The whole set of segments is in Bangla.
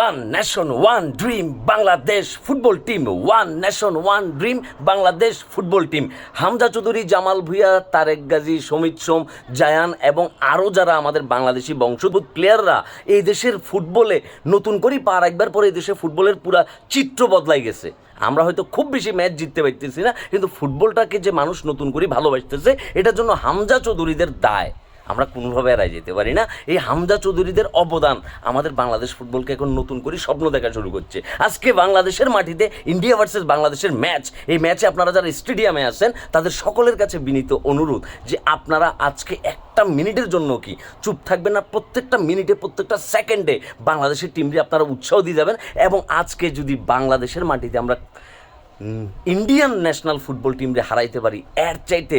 One nation one dream Bangladesh football team one nation one dream Bangladesh football team Hamza Choudhury, Jamal Bhuyan, Tariq Kazi, Samit Shome, Zayan এবং আরও যারা আমাদের বাংলাদেশি বংশোদ্ভূত প্লেয়াররা এই দেশের ফুটবলে নতুন করেই পা রাখবার পরে এই দেশের ফুটবলের পুরা চিত্র বদলাই গেছে। আমরা হয়তো খুব বেশি ম্যাচ জিততে পারতেছি না, কিন্তু ফুটবলটাকে যে মানুষ নতুন করে ভালোবাসতেছে, এটার জন্য হামজা চৌধুরীদের দায়। আমরা কোনোভাবে এড়াই যেতে পারি না। এই হামজা চৌধুরীদের অবদান আমাদের বাংলাদেশ ফুটবলকে এখন নতুন করে স্বপ্ন দেখা শুরু করছে। আজকে বাংলাদেশের মাটিতে, ইন্ডিয়া ভার্সেস বাংলাদেশের ম্যাচ, এই ম্যাচে আপনারা যারা স্টেডিয়ামে আছেন, তাদের সকলের কাছে বিনীত অনুরোধ যে আপনারা আজকে একটা মিনিটের জন্য কি চুপ থাকবেন না, প্রত্যেকটা মিনিটে, প্রত্যেকটা সেকেন্ডে বাংলাদেশের টিমকে আপনারা উৎসাহ দিয়ে যাবেন এবং আজকে যদি বাংলাদেশের মাটিতে আমরা ইন্ডিয়ান ন্যাশনাল ফুটবল টিমরে হারাইতে পারি, এর চাইতে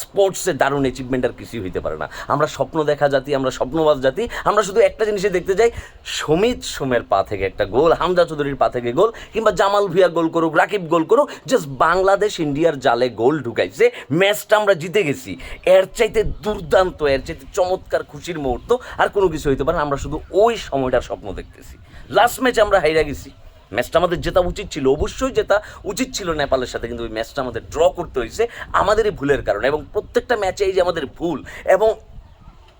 স্পোর্টসে দারুণ অ্যাচিভমেন্ট আর কিছুই হইতে পারে না। আমরা স্বপ্ন দেখা জাতি, আমরা স্বপ্নবাজ জাতি, আমরা শুধু একটা জিনিসে দেখতে যাই সমিত সোমের পা থেকে একটা গোল, হামজা চৌধুরীর পা থেকে গোল, কিংবা জামাল ভুয়া গোল করুক, রাকিব গোল করুক জাস্ট বাংলাদেশ ইন্ডিয়ার জালে গোল ঢুকাইছে, ম্যাচটা আমরা জিতে গেছি। এর চাইতে দুর্দান্ত, এর চাইতে চমৎকার খুশির মুহূর্ত আর কোনো কিছু হইতে পারে না, আমরা শুধু ওই সময়টার স্বপ্ন দেখতেছি। লাস্ট ম্যাচ আমরা হাইরা গেছি। ম্যাচটা আমাদের জেতা উচিত ছিল, অবশ্যই জেতা উচিত ছিল নেপালের সাথে, কিন্তু ওই ম্যাচটা আমাদের ড্র করতে হয়েছে আমাদেরই ভুলের কারণে এবং প্রত্যেকটা ম্যাচে এই যে আমাদের ভুল এবং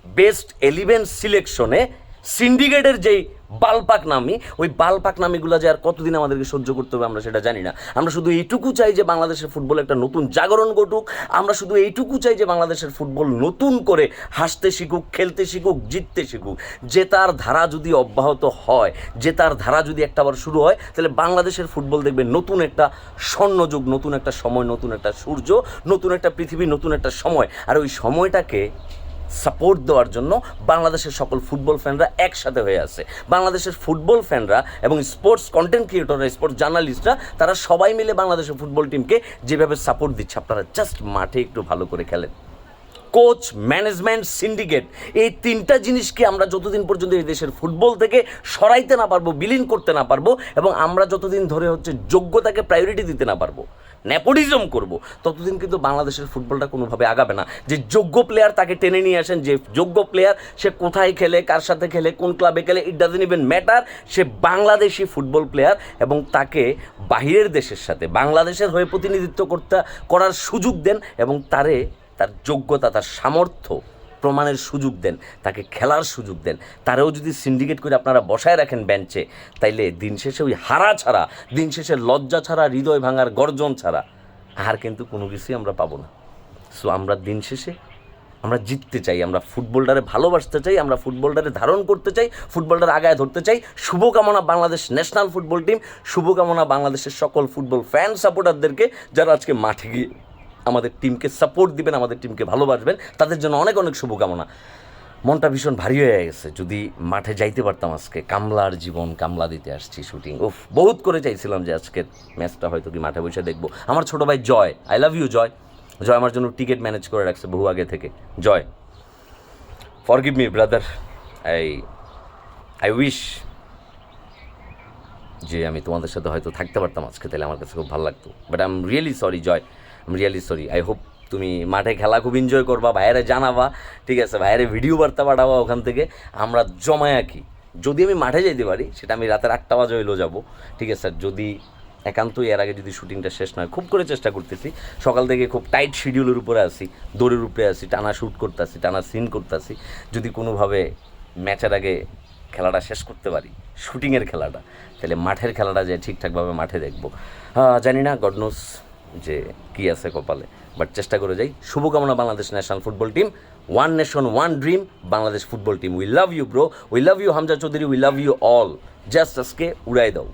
বেস্ট এলিভেন সিলেকশনে সিন্ডিকেটের যেই বালপাক নামি, ওই বালপাক নামিগুলো যে আর কতদিন আমাদেরকে সহ্য করতে হবে আমরা সেটা জানি না। আমরা শুধু এইটুকু চাই যে বাংলাদেশের ফুটবল একটা নতুন জাগরণ ঘটুক। আমরা শুধু এইটুকু চাই যে বাংলাদেশের ফুটবল নতুন করে হাসতে শিখুক, খেলতে শিখুক, জিততে শিখুক। যে তার ধারা যদি অব্যাহত হয়, যে তার ধারা যদি একটা আবার শুরু হয়, তাহলে বাংলাদেশের ফুটবল দেখবে নতুন একটা স্বর্ণযুগ, নতুন একটা সময়, নতুন একটা সূর্য, নতুন একটা পৃথিবী, নতুন একটা সময়। আর ওই সময়টাকে সাপোর্ট দেওয়ার জন্য বাংলাদেশের সকল ফুটবল ফ্যানরা একসাথে হয়ে আছে। বাংলাদেশের ফুটবল ফ্যানরা এবং স্পোর্টস কন্টেন্ট ক্রিয়েটররা স্পোর্টস জার্নালিস্টরা তারা সবাই মিলে বাংলাদেশের ফুটবল টিমকে যেভাবে সাপোর্ট দিচ্ছে, আপনারা জাস্ট মাঠে একটু ভালো করে খেলেন। কোচ, ম্যানেজমেন্ট, সিন্ডিকেট, এই তিনটা জিনিসকে আমরা যতদিন পর্যন্ত এই দেশের ফুটবল থেকে সরাইতে না পারব, বিলীন করতে না পারব এবং আমরা যতদিন ধরে হচ্ছে যোগ্যতাকে প্রায়োরিটি দিতে না পারব নেপোটিজম করব, ততদিন কিন্তু বাংলাদেশের ফুটবলটা কোনোভাবে আগাবে না। যে যোগ্য প্লেয়ার তাকে টেনে নিয়ে আসেন, যে যোগ্য প্লেয়ার সে কোথায় খেলে, কার সাথে খেলে, কোন ক্লাবে খেলে ইট ডাজেন্ট ইভেন ম্যাটার সে বাংলাদেশি ফুটবল প্লেয়ার এবং তাকে বাহিরের দেশের সাথে, বাংলাদেশের হয়ে প্রতিনিধিত্ব করতে, করার সুযোগ দেন এবং তারে তার যোগ্যতা, তার সামর্থ্য প্রমাণের সুযোগ দেন, তাকে খেলার সুযোগ দেন। তারেও যদি সিন্ডিকেট করে আপনারা বসায় রাখেন বেঞ্চে তাইলে দিন শেষে ওই হারা ছাড়া, দিন শেষে লজ্জা ছাড়া, হৃদয় ভাঙার গর্জন ছাড়া আর কিন্তু কোনো কিছুই আমরা পাবো না। সো আমরা দিন শেষে আমরা জিততে চাই, আমরা ফুটবলটারে ভালোবাসতে চাই, আমরা ফুটবলটারে ধারণ করতে চাই, ফুটবলটার আগায় ধরতে চাই। শুভকামনা বাংলাদেশ ন্যাশনাল ফুটবল টিম শুভকামনা বাংলাদেশের সকল ফুটবল ফ্যান সাপোর্টারদেরকে যারা আজকে মাঠে গিয়ে আমাদের টিমকে সাপোর্ট দিবেন, আমাদের টিমকে ভালোবাসবেন। তাদের জন্য অনেক অনেক শুভকামনা। মনটা ভীষণ ভারী হয়ে গেছে। যদি মাঠে যাইতে পারতাম আজকে, কামলার জীবন, কামলা দিতে আসছি শুটিং উফ, বহুত করে চাইছিলাম যে আজকের ম্যাচটা হয়তো কি মাঠে বসে দেখব। আমার ছোটো ভাই জয় আই লাভ ইউ জয়। জয় আমার জন্য টিকিট ম্যানেজ করে রাখছে বহু আগে থেকে। Joy. Forgive me brother I I wish যে আমি তোমাদের সাথে হয়তো থাকতে পারতাম আজকে, তাহলে আমার কাছে খুব ভালো লাগতো। But I am really sorry Joy. I really sorry I hope তুমি মাঠে খেলা খুব এনজয় করবা, বাইরে জানাবা, ঠিক আছে? বাইরে ভিডিও বার্তা পাঠাবা ওখান থেকে। আমরা জমায় আঁকি যদি আমি মাঠে যেতে পারি, সেটা আমি রাতের আটটা বাজে হইলেও যাব, ঠিক আছে? স্যার যদি একান্তই এর আগে যদি শুটিংটা শেষ নয় খুব করে চেষ্টা করতেছি। সকাল থেকে খুব টাইট শিডিউলের উপরে আসি দৌড়ের উপরে আসি টানা শ্যুট করতেছি, টানা সিন করতেছি। যদি কোনোভাবে ম্যাচের আগে খেলাটা শেষ করতে পারি শুটিংয়ের খেলাটা, তাহলে মাঠের খেলাটা যে ঠিকঠাকভাবে মাঠে দেখব। জানি না গডনোস যে কী আছে কপালে। বাট চেষ্টা করে যাই। শুভকামনা Bangladesh national football team. One nation one dream Bangladesh football team. We love you bro we love you Hamza Choudhury. We love you all just আজকে উড়াই দাও।